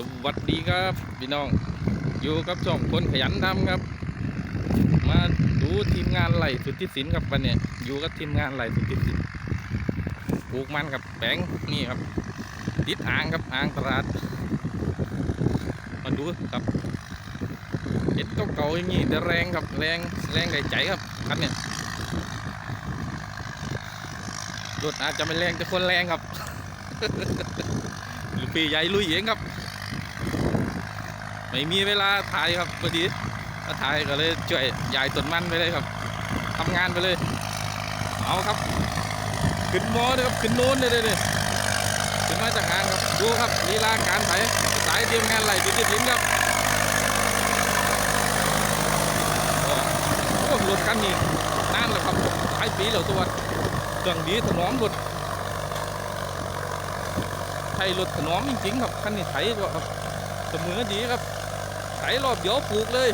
สวัสดีครับพี่น้องอยู่กับช่องคนขยันทำครับ มาดูทีมงานไหลสุทธิสินครับวันนี้อยู่กับทีมงานไหลสุทธิสินปลูกมันกับแปงนี่ครับติดอ่างครับอ่างตลาด มาดูครับเห็ดเก่าๆอย่างนี้แต่แรงครับแรงแรงได้ใจครับคันเนี่ยรถอาจจะไม่แรงแต่คนแรงครับลูกพี่ใหญ่ลุยเองครับ ไม่มีเวลาถ่ายครับพอดีมาถ่ายก็เลยช่วยยายต้นมันไปเลยครับทำงานไปเลย เอาครับ ขึ้นมอเลยครับขึ้นโน้นเลยเลยขึ้นมาจากงานครับดูครับลีลาการไถสายเตรียมงานไหลติดติดลิ้นครับโอ้โอ้รถคันนี้นานแล้วครับหลายปีแล้วตัวเครื่องดีถนอมรถไถรถถนอมจริงๆครับคันนี้ไถก็ครับเสมอดีครับ รอบเดียวปลูกเลย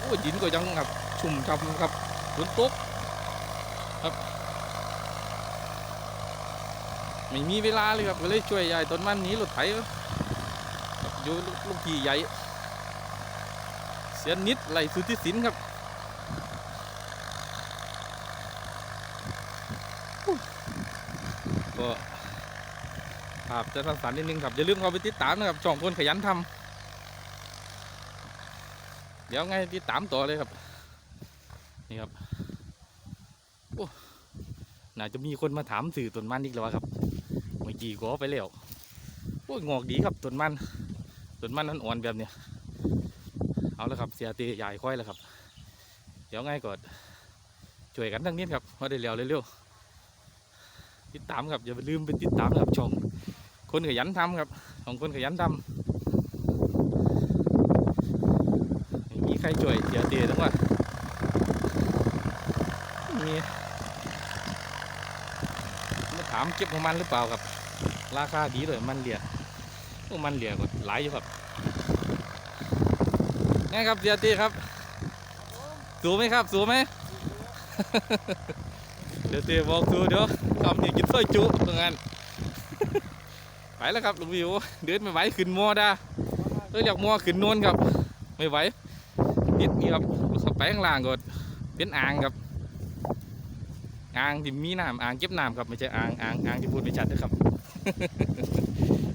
โอ้ยดินก็ยังครับชุ่มฉ่ำครับฝนตกครับ ไม่มีเวลาเลยครับก็เลยช่วยยายต้นมันนี้รถไถอยู่ลูกพี่ใหญ่ เสียนิดไหลสุทธิสินครับก็ ภาพจะสั้นๆนิดนึงครับอย่าลืมเข้าไปติดตามนะครับช่องคนขยันทำเดี๋ยวไงติดตามต่อเลยครับ นี่ครับโอ้น่าจะมีคนมาถามสื่อต้นมันอีกแล้วครับเมื่อกี้ก็ไปแล้วโอ้ยงอกดีครับต้นมันต้นมันนั้นอ่อนแบบเนี้ยเอาแล้วครับเสียตีใหญ่ค่อยแล้วครับ เดี๋ยวไงก็ช่วยกันทั้งนี้ครับพอได้แล้วเร็วติดตามครับอย่าลืมไปติดตามนะครับช่อง คนขยันทำครับ ของคนขยันทำมีใครช่วยเสียเตียทั้งว่ามีมาถามเก็บของมันหรือเปล่าครับ ราคาดีเลยมันเหลียโอ้มันเหลียก็หลายอยู่ครับไงครับเสียเตีครับ สูงไหมครับ สูงไหมเดี๋ยวเตีบอกสูเดี๋ยวคำนี้กินซอยจุตรงนั้น แล้วครับลุงวิวเดินไม่ไหวขึ้นมอดาเอออยากมอขึ้นนวนครับ ไม่ไหวติดนี่ครับเข้าไปข้างล่างก่อนเป็นอ่างครับอ่างที่มีน้ำอ่างเก็บน้ำครับไม่ใช่อ่างอ่างอ่างที่พูดไม่ชัดนะครับ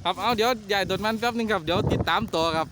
ครับเอาเดี๋ยวใหญ่ตดมันแป๊บนึงครับเดี๋ยวติดตามต่อครับ